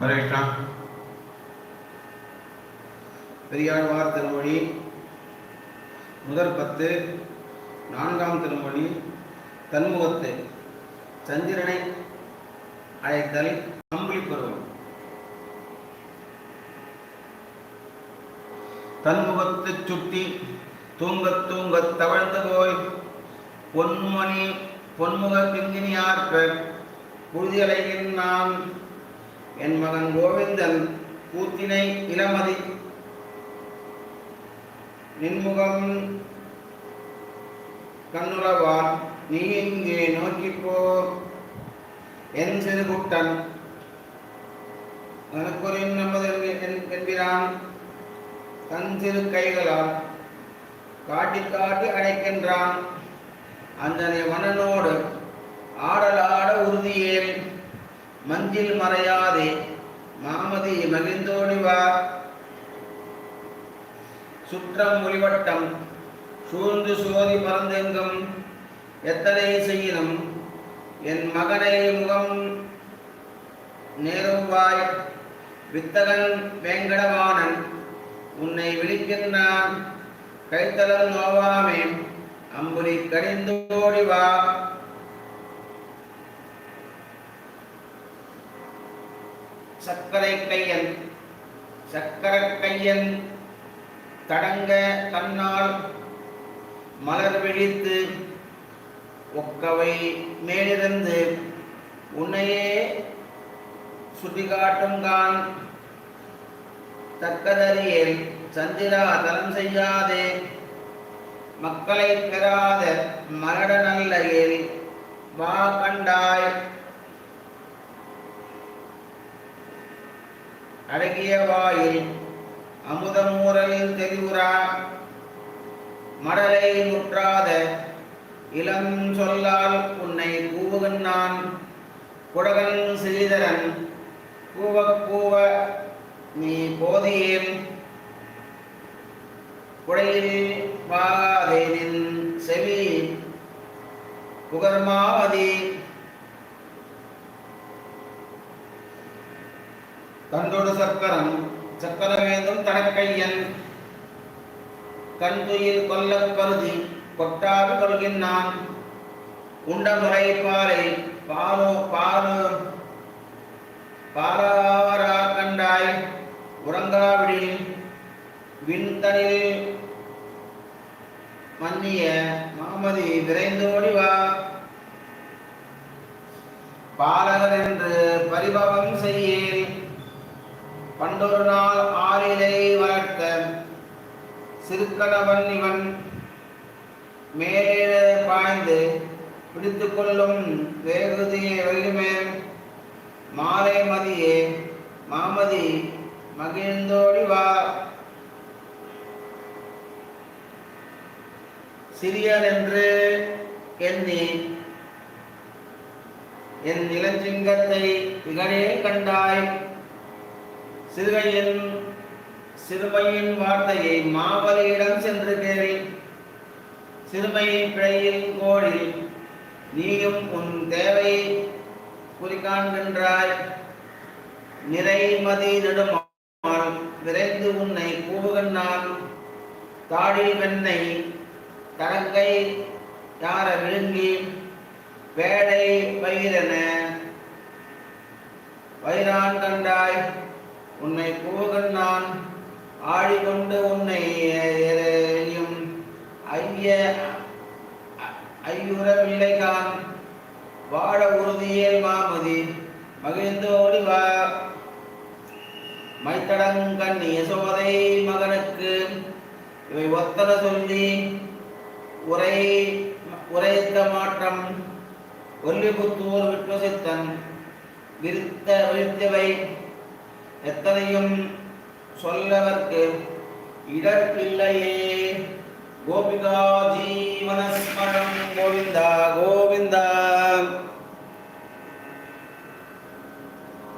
வரவேற்றா பெரியாழ்வார் திருமொழி முதற் பத்து நான்காம் திருமொழி தன்முகத்து சந்திரனை அழைத்தல் கம்பளி பருவம். தன்முகத்து சுட்டி தூங்க தூங்க தவழ்ந்து போய் பொன்மணி பொன்முக பிங்கினியார்க்க புழுதியலையின் நான் என் மகன் கோவிந்தன் கூத்தினை இளமதி நின்முகம் கண்ணுளவான் நீ இங்கே நோக்கிப்போ. என் சிறு குட்டன் நமது என்கிறான் தன் சிறு கைகளால் காட்டி காட்டி அழைக்கின்றான் அந்தனை மனனோடு ஆடலாட உறுதியேன். மஞ்சில் மறையாதே மாமதி மகிழ்ந்தோடி வா. சுற்றம் ஒளிவட்டம் சூழ்ந்து சோதி மறந்தெங்கும் எத்தனை செய்யினும் என் மகனை முகம் நேருவாய். வித்தகன் வேங்கடவாணன் உன்னை விழிக்கின்றான். கைத்தளம் நோவாமே அம்புலி கடிந்தோடி வா. சக்கரை கையன். சக்கர கையன் தடங்க தன்னால் மலர் விழித்து ஒக்கவை மேலிருந்து உன்னையே சுட்டிகாட்டுங்கான் தக்கதறியேல் சந்திரா தலம் செய்யாதே. மக்களை பெறாத மரட நல்லையில் வா கண்டாய். அழகிய வாயில் அமுதமூரலில் தெளிவுரா மடலை முற்றாத இளம் சொல்லால் உன்னை கூவுகன் நான். குடகன் சிறிதரன் கூவ கூவ நீ போதியேன். குடையில் வாகாதே நின் செவி புகர்மாவதி கண்டொடு சக்கரம் சக்கரவேந்தும் தனக்கையன் கண்துயில் கொல்ல கருதி கொட்டாது கொள்கின்றான். உண்ட முறை பாலை பாலோ பாலு பாலாரா கண்டாய். உறங்காவிடில் விண்தனில் மன்னிய மாமதி விரைந்தோடி வா பாலகர் என்று பரிபவம் செய்யேன். பண்டொரு நாள் ஆறிலை வளர்த்த சிறுக்கணவன் இவன் மேலே பாய்ந்து பிடித்து கொள்ளும் வேகுதியை வெகுமேல் மாலை மதியே மாமதி மகிழ்ந்தோடி வா. சிறியர் என்று எண்ணி என் நிலச்சிங்கத்தை இகழே கண்டாய். சிறுகையின் சிறுமையின் வார்த்தையை மாவலியிடம் சென்று கேறி சிறுமையின் பிழையில் கோடி நீயும் உன் தேவை குறிக்காண்கின்றாய். நிறைமதி நெடுமாறும் விரைந்து உன்னை கூவுகண்ணால் தாடி வெண்ணை தரங்கை யார விழுங்கி வேடை பயிரென வைரான் கண்டாய். உன்னை போகன் நான் ஆடிக்கொண்டு உன்னை ஐய ஐய ஐயுறவில்லைகான். வாழ உறுதியேல் மாமதி மகிழ்ந்தோடி வா. மைத்தடங்கண் யசோதை மகனுக்கு இவை ஒத்தன சொல்லி உரை உரைத்த மாற்றம். ஒல்லிபுத்தூர் விட்டுசித்தன் விருத்த விருத்தவை எத்தனையும் சொல்லவர்க்கு இடர்பில்லையே கோபிகா